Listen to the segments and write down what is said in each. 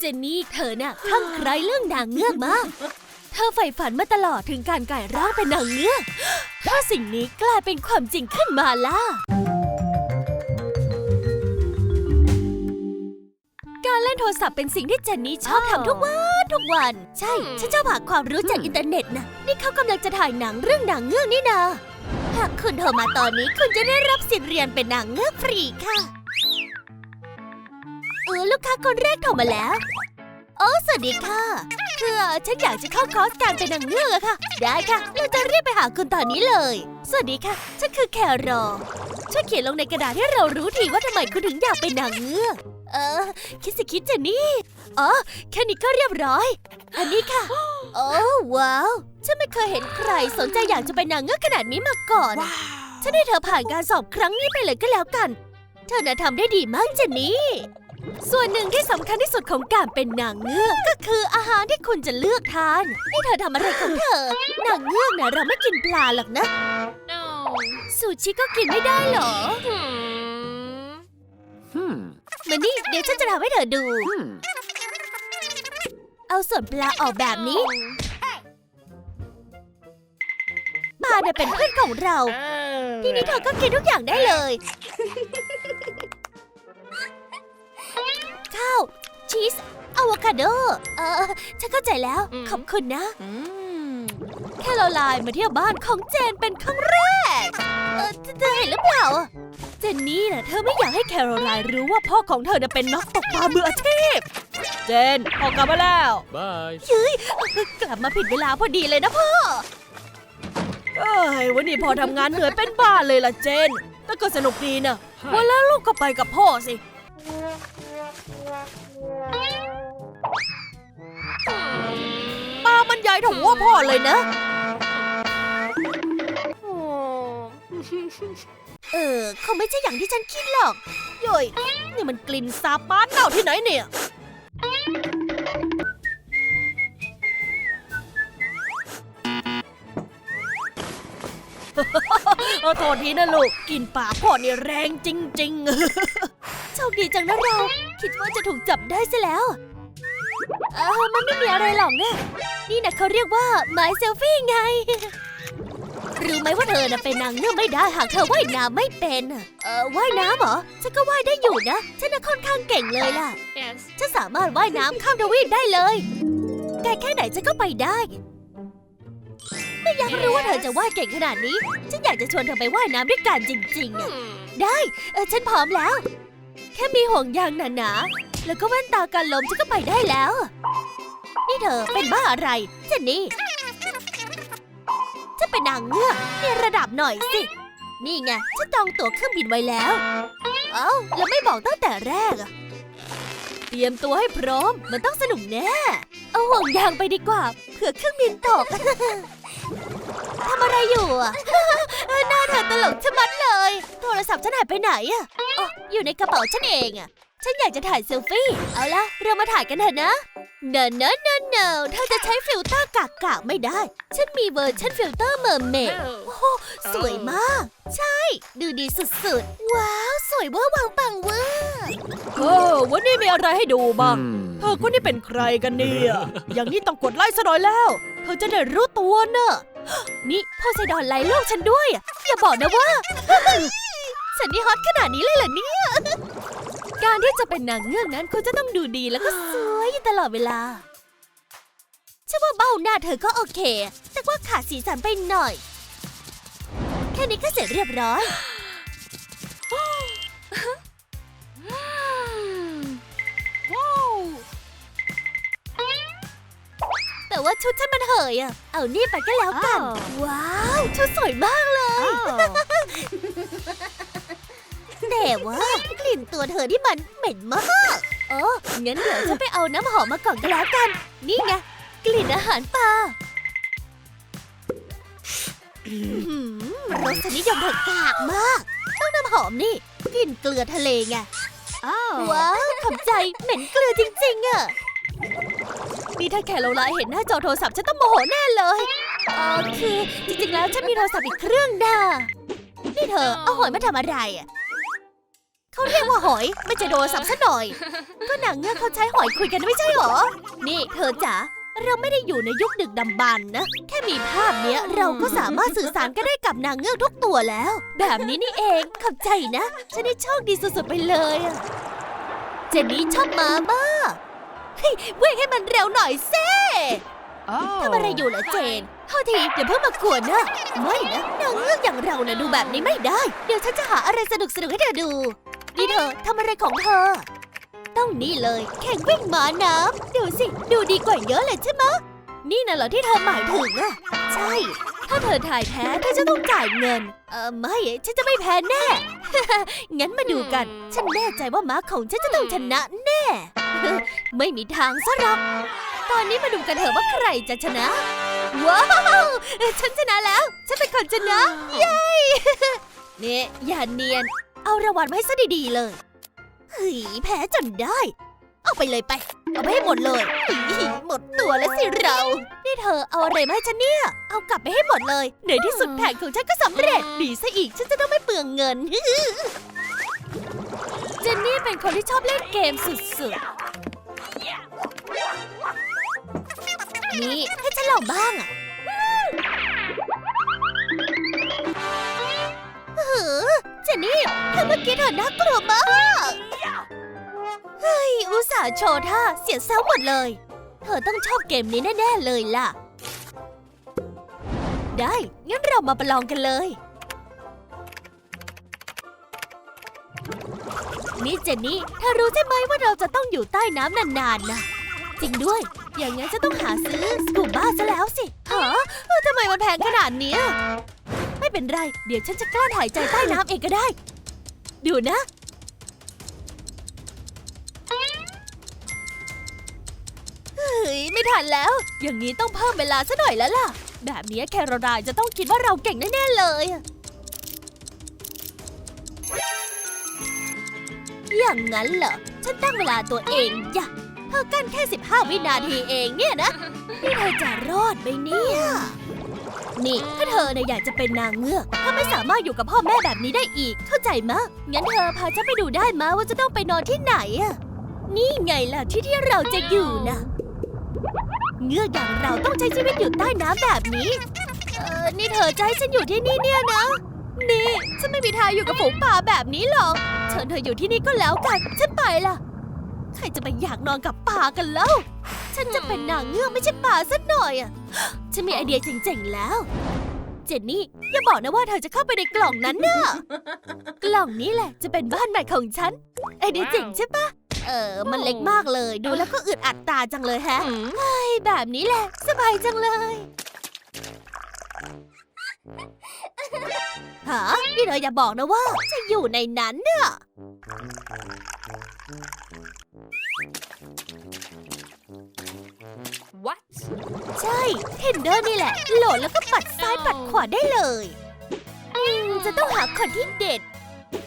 เจนนี่เธอน่ะข้างใครเรื่องนางเงือกมาก เธอใฝ่ฝันมาตลอดถึงการกลายร่างเป็นนางเงือก ถ้าสิ่งนี้กลายเป็นความจริงขึ้นมาล่ะ การเล่นโทรศัพท์เป็นสิ่งที่เจนนี่ชอบทำทุกวันทุกวัน ใช่ ฉันชอบหาความรู้จากอินเทอร์เน็ตนะ นี่เขากำลังจะถ่ายหนังเรื่องนางเงือกนี่นา หากคุณโทรมาตอนนี้คุณจะได้รับสิทธิ์เรียนเป็นนางเงือกฟรีค่ะ เออลูกค้าคนแรกโทรมาแล้ว โอ้สวัสดีค่ะคือฉันอยากจะเข้าคอร์สการเป็นนางเงือกอะค่ะ ได้ค่ะเราจะรีบไปหาคุณตอนนี้เลย สวัสดีค่ะ ฉันคือแครอช่วยเขียนลงในกระดาษให้เรารู้ทีว่าทำไมคุณถึงอยากเป็นนางเงือก เออ คิดสิคิดเจนนี่อ๋อแค่นี้ก็เรียบร้อย อันนี้ค่ะ โอ้ว้าว ฉันไม่เคยเห็นใครสนใจอยากจะเป็นนางเงือกขนาดนี้มาก่อน ฉันให้เธอผ่านการสอบครั้งนี้ไปเลยก็แล้วกัน เธอน่ะทำได้ดีมากเจนนี่ ส่วนหนึ่งที่สำคัญที่สุดของการเป็นนางเงือกก็คืออาหารที่คุณจะเลือกทาน นี่เธอทำอะไรของเธอ นางเงือกนะเราไม่กินปลาหรอกนะ No. ซูชิก็กินไม่ได้เหรอ Hmm. Hmm. มานี่เดี๋ยวฉันจะทำให้เธอดู Hmm. เอาส่วนปลาออกแบบนี้ ปลาเนี่ยเป็นเพื่อนของเรา ทีนี้เธอก็กินทุกอย่างได้เลย ชีสอะโวคาโด เออ ฉันเข้าใจแล้ว อืม ขอบคุณนะ Mm. แค่เราไลน์มาเที่ยวบ้านของเจนเป็นครั้งแรก เออเธอเธอเห็นหรือเปล่าอะเจนนี่นะเธอไม่อยากให้แคโรไลน์รู้ว่าพ่อของเธอน่ะเป็นนักตกปลามืออาชีพ เจนออกกลับมาแล้ว Bye. เฮ้ยกลับมาผิดเวลาพอดีเลยนะพ่อ เอ้ยวันนี้พ่อทำงานเหนื่อยเป็นบ้าเลยล่ะเจน แต่ก็สนุกดีนะ วันแล้วลูกก็ไปกับพ่อสิ ปลามันใหญ่เถึงว่าพ่อเลยนะ เออคงไม่ใช่อย่างที่ฉันคิดหรอกโย่อยนี่มันกลิ่นสาบปานเน่าที่ไหนเนี่ยเออโทษทีนะลูกกินปากพ่อนี่แรงจริง ๆ โชคดีจังนะเรา คิดว่าจะถูกจับได้ซะแล้วเออมันไม่มีอะไรหรอกนะนี่นะเขาเรียกว่าไม้เซลฟี่ไง รู้ไหมว่าเธอน่ะเป็นนางเงือกไม่ได้หากเธอว่ายน้ำไม่เป็นน่ะเออว่ายน้ำเหรอ ฉันก็ว่ายได้อยู่นะ ฉันน่ะค่อนข้างเก่งเลยล่ะ Yes. ฉันสามารถว่ายน้ำข้ามทวีปได้เลยไกลแค่ไหนฉันก็ไปได้ ไม่อยากรู้ว่าเธอจะว่ายเก่งขนาดนี้ ฉันอยากจะชวนเธอไปว่ายน้ำด้วยกันจริงๆอะ Hmm. ได้ เออฉันพร้อมแล้ว แค่มีห่วงยางหนาๆแล้วก็แว่นตากันลมฉันก็ไปได้แล้ว นี่เธอเป็นบ้าอะไรเจนนี่ฉันเป็นนางเงือกมีระดับหน่อยสิ นี่ไงฉันจองตั๋วเครื่องบินไว้แล้ว เอ้าแล้วไม่บอกตั้งแต่แรกอะเตรียมตัวให้พร้อม มันต้องสนุกแน่ เอาห่วงยางไปดีกว่า เผื่อเครื่องบินตกทำอะไรอยู่อะ หน้าเธอตลกชะมัดเลย โทรศัพท์ฉันหายไปไหนอะอ๋ออยู่ในกระเป๋าฉันเองอะฉันอยากจะถ่ายเซลฟี่ เอาละเรามาถ่ายกันเถอะนะเนอะเนอะเนอะเนอะเธอจะใช้ฟิลเตอร์กากากๆไม่ได้ ฉันมีเวอร์ชันฟิลเตอร์เมอร์เมด Oh. โอ้โหสวยมาก ใช่ ดูดีสุดๆ ว้าว สวยเวอร์วังปังเวอร์เออวันนี้มีอะไรให้ดูบ้าง Hmm. เธอคนนี้เป็นใครกันเนี่ย อย่างนี้ต้องกดไลค์ซะหน่อยแล้ว เธอจะได้รู้ตัวเนอะ นี่โพไซดอนไล่โลกฉันด้วยอะอย่าบอกนะว่า ฉันนี่ฮอตขนาดนี้เลยเหรอเนี่ย การที่จะเป็นนางเงือกนั้นคุณจะต้องดูดีแล้วก็สวยอยู่ตลอดเวลาฉันว่าเบ้าหน้าเธอก็โอเค แต่ว่าขาดสีสันไปหน่อย แค่นี้ก็เสร็จเรียบร้อย ชุดฉันมันเหยอะเอานี่ไปก็แล้วกัน อ้าว ว้าว ชุดสวยมากเลย แต่ว่ากลิ่นตัวเธอที่มันเหม็นมากเอองั้นเดี๋ยวฉันไปเอาน้ำหอมมาก่อนก็แล้วกัน นี่ไงกลิ่นอาหารปลาอื้อหือรสนิยมเธอกากมาก ต้องน้ำหอมนี่กลิ่นเกลือทะเลไง Oh. ว้าวขอบใจเหม็นเกลือจริงๆอะ นี่ถ้าแคโรไลน์เห็นหน้าจอโทรศัพท์ฉันต้องโมโหแน่เลยเออคือจริงๆแล้วฉันมีโทรศัพท์อีกเครื่องน่ะนี่เธอเอาหอยมาทำอะไรอะเขาเรียกว่าหอยไม่จะโดนสับซะหน่อย ก็นางเงือกเขาใช้หอยคุยกันไม่ใช่หรอ นี่เธอจ๋าเราไม่ได้อยู่ในยุคดึกดำบรรพ์นะ แค่มีภาพเนี้ยเราก็สามารถสื่อสารกันได้กับนางเงือกทุกตัวแล้ว แบบนี้นี่เองขอบใจนะ ฉันได้โชคดีสุดๆไปเลย เจนนี่ชอบมามากเฮ้ยเว่งให้มันเร็วหน่อยเซ่ทำอะไรอยู่เหรอเจนเท่าทีอย่าเพิ่งมากวนนะ ไม่นะนางเงือกอย่างเรานะ่ะดูแบบนี้ไม่ได้ เดี๋ยวฉันจะหาอะไรสนุกสนุกๆให้เธอดู นี่เธอทำอะไรของเธอ ต้องนี่เลย แข่งวิ่งม้าน้ำดูสิ ดูดีกว่าเยอะเลยใช่ไหมะนี่น่ะเหรอที่เธอหมายถึงอะใช่ ถ้าเธอถ่ายแพ้เธอจะต้องจ่ายเงิน เออไม่ ฉันจะไม่แพ้แน่ งั้นมาดูกัน ฉันแน่ใจว่าม้าของฉันจะต้องชนะแน่ ไม่มีทางซะหรอก ตอนนี้มาดูกันเถอะว่าใครจะชนะ ว้าว ฉันชนะแล้ว ฉันเป็นคนชนะ เย้เนี่ยอย่าเนียน เอารางวัลมาให้ซะดีๆเลยเฮ้ยแพ้จนได้ เอาไปเลยไป เอาไปให้หมดเลยอี๋หมดตัวแล้วสิเรา นี่เธอเอาอะไรมาให้ฉันเนี่ย เอากลับไปให้หมดเลย ในที่สุดแผนของฉันก็สำเร็จ ดีซะอีก ฉันจะต้องไม่เปลืองเงิน เจนนี่เป็นคนที่ชอบเล่นเกมสุดๆ นี่ให้ฉันลองบ้างอะเฮ้อเจนนี่เธอเมื่อกี้เธอน่ากลัวมากเฮ้ยอุตส่าห์โชว์ท่าเสียเซลหมดเลย เธอต้องชอบเกมนี้แน่ๆเลยล่ะ ได้ งั้นเรามาประลองกันเลย นี่เจนนี่เธอรู้ใช่ไหมว่าเราจะต้องอยู่ใต้น้ำนานๆนะ จริงด้วย อย่างงั้นจะต้องหาซื้อสกูบ้าซะแล้วสิฮะเออทำไมมันแพงขนาดเนี้ยไม่เป็นไร เดี๋ยวฉันจะกลั้นหายใจใต้น้ำเองก็ได้ ดูนะ เฮ้ย ไม่ทันแล้ว อย่างนี้ต้องเพิ่มเวลาซะหน่อยแล้วล่ะ แบบนี้แคโรไลน์จะต้องคิดว่าเราเก่งแน่ๆเลย อย่างนั้นเหรอ ฉันตั้งเวลาตัวเองอย่ะ เธอกั้นแค่ 15 วินาทีเองเนี่ยนะ นี่เธอจะรอดไหมเนี่ย นี่ ถ้าเธอเนี่ยอยากจะเป็นนางเงือกถ้าไม่สามารถอยู่กับพ่อแม่แบบนี้ได้อีก เข้าใจมะ งั้นเธอพาฉันไปดูได้มะว่าจะต้องไปนอนที่ไหนอะนี่ไงล่ะที่ที่เราจะอยู่นะเงือกอย่างเราต้องใช้ชีวิตอยู่ใต้น้ำแบบนี้ เออนี่เธอจะให้ฉันอยู่ที่นี่เนี่ยนะ นี่ ฉันไม่มีทางอยู่กับฝูงป่าแบบนี้หรอก เชิญเธออยู่ที่นี่ก็แล้วกัน ฉันไปละ ใครจะไปอยากนอนกับป่ากันแล้วฉันจะเป็นนางเงือกไม่ใช่ป่าสักหน่อยอะ ฉันมีไอเดียเจ๋งๆแล้ว เจนนี่อย่าบอกนะว่าเธอจะเข้าไปในกล่องนั้นน่ะ กล่องนี้แหละจะเป็นบ้านใหม่ของฉัน ไอเดียเจ๋งใช่ปะ เออ มันเล็กมากเลย ดูแล้วก็อึดอัดตาจังเลยแฮะไอ้แบบนี้แหละ สบายจังเลยฮะนี่เธออย่าบอกนะว่า จะอยู่ในนั้นน่ะ What? ใช่เทนเดอร์นี่แหละ โหลดแล้วก็ปัดซ้ายปัดขวาได้เลยอืมจะต้องหาคนที่เด็ด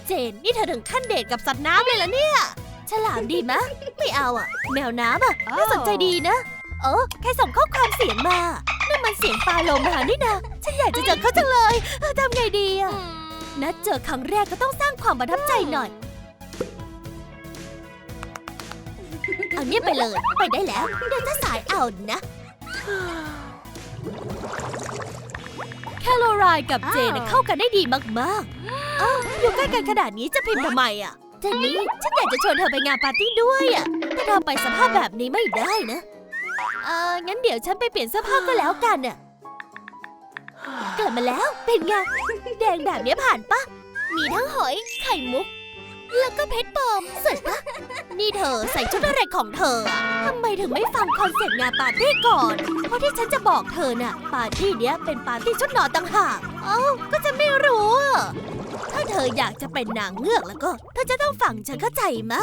เจนนี่เธอถึงขั้นเดทกับสัตว์น้ำเลยเหรอเนี่ย ฉลามดีมะ ไม่เอาอะแมวน้ำอะน่าสนใจดีนะ เออแค่ส่งข้อความเสียงมานั่นมันเสียงปลาโลมานี่นะ ฉันอยากจะเจอเขาจังเลยเออทำไงดีอะนัดเจอครั้งแรกก็ต้องสร้างความประทับใจหน่อย เอาเนี่ยไปเลย ไปได้แล้ว เดี๋ยวจะสายเอานะ แคโรไลน์กับเจนน่ะเข้ากันได้ดีมากๆอ้าวอยู่ใกล้กันขนาดนี้จะพิมพ์ทำไมอะเจนนี่ฉันอยากจะชวนเธอไปงานปาร์ตี้ด้วยอะ แต่เธอไปสภาพแบบนี้ไม่ได้นะ เอองั้นเดี๋ยวฉันไปเปลี่ยนเสื้อผ้าก็แล้วกันน่ะกลับมาแล้วเป็นไง แดงแบบนี้ผ่านปะมีทั้งหอยไข่มุก แล้วก็เพชรปลอมสวยปะนี่เธอใส่ชุดอะไรของเธออะทำไมถึงไม่ฟังคอนเซ็ปต์งานปาร์ตี้ก่อน เพราะที่ฉันจะบอกเธอน่ะ ปาร์ตี้เนี้ยเป็นปาร์ตี้ชุดนอนต่างหากเอ้าก็จะไม่รู้อะถ้าเธออยากจะเป็นนางเงือกแล้วก็ เธอจะต้องฟังฉันเข้าใจมะ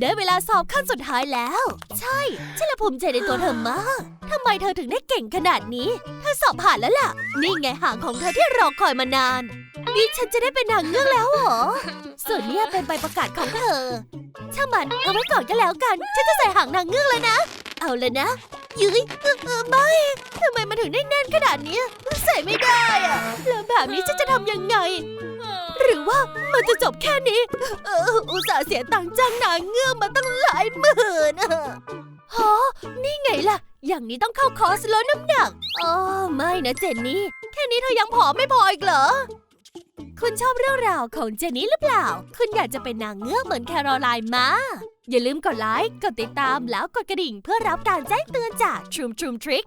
ได้เวลาสอบขั้นสุดท้ายแล้ว ใช่ฉันละภูมิใจในตัวเธอมากทำไมเธอถึงได้เก่งขนาดนี้เธอสอบผ่านแล้วล่ะ นี่ไงหางของเธอที่รอคอยมานาน นี่ฉันจะได้เป็นนางเงือกแล้วเหรอ ส่วนเนี้ยเป็นใบประกาศของเธอ ช่างมันเอาไว้ก่อนก็แล้วกัน ฉันจะใส่หางนางเงือกเลยนะ เอาเลยนะยืยเออเออไม่ทำไมมันถึงได้แน่นขนาดเนี้ยใส่ไม่ได้อะแล้วแบบนี้ฉันจะทำยังไง หรือว่ามันจะจบแค่นี้ เอออุตส่าห์เสียตังค์จ้างนางเงือกมาตั้งหลายหมื่นอะฮะนี่ไงล่ะ อย่างนี้ต้องเข้าคอร์สลดน้ำหนักอ๋อไม่นะเจนนี่ แค่นี้เธอยังผอมไม่พออีกเหรอ คุณชอบเรื่องราวของเจนี่หรือเปล่า คุณอยากจะเป็นนางเงือกเหมือนแคโรไลน์มาอย่าลืมกดไลค์ กดติดตามแล้วกดกระดิ่งเพื่อรับการแจ้งเตือนจาก Trum Trum Trick